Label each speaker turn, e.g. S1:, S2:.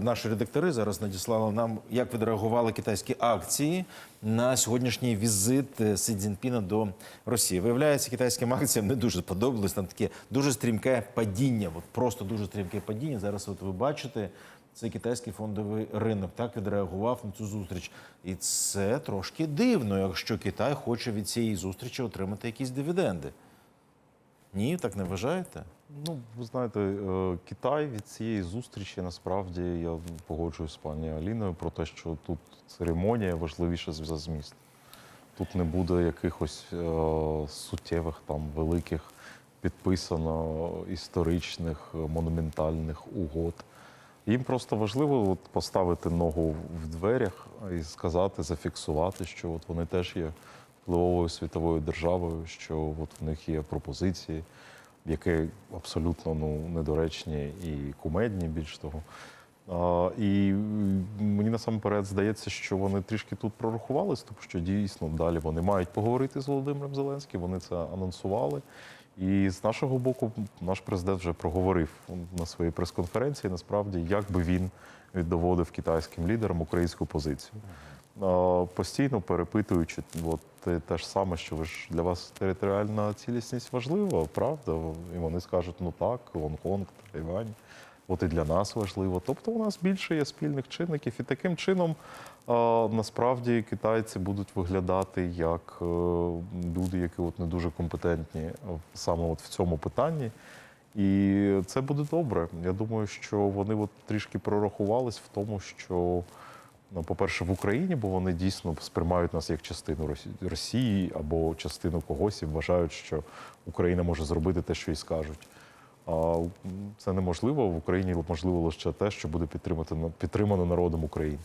S1: Наші редактори зараз надіслали нам, як відреагували китайські акції на сьогоднішній візит е, Сі Цзіньпіна до Росії. Виявляється, китайським акціям не дуже сподобалось там таке дуже стрімке падіння. От просто дуже стрімке падіння. Зараз от ви бачите. Це китайський фондовий ринок так відреагував на цю зустріч, і це трошки дивно, якщо Китай хоче від цієї зустрічі отримати якісь дивіденди. Ні, так не вважаєте?
S2: Ну, ви знаєте, е, Китай від цієї зустрічі насправді я погоджуюсь з пані Аліною про те, що тут церемонія важливіша за зміст. Тут не буде якихось е, суттєвих там великих підписано історичних е, монументальних угод. Їм просто важливо от, поставити ногу в дверях і сказати, зафіксувати, що от вони теж є впливовою світовою державою, що от в них є пропозиції, які абсолютно ну, недоречні і кумедні, більш того. А, і мені насамперед здається, що вони трішки тут прорахувались, тому що дійсно далі вони мають поговорити з Володимиром Зеленським. Вони це анонсували. І з нашого боку, наш президент вже проговорив на своїй прес-конференції, насправді, як би він доводив китайським лідерам українську позицію. Постійно перепитуючи, от те, ж саме, що ви ж для вас територіальна цілісність важлива, правда? І вони скажуть, ну так, Гонконг, Тайвань. От і для нас важливо. Тобто у нас більше є спільних чинників, і таким чином насправді китайці будуть виглядати як е, люди, які от не дуже компетентні саме от в цьому питанні. І це буде добре. Я думаю, що вони от трішки прорахувались в тому, що, ну, по-перше, в Україні, бо вони дійсно сприймають нас як частину Росії або частину когось і вважають, що Україна може зробити те, що їй скажуть. А це неможливо. В Україні можливо лише те, що буде підтримано народом України.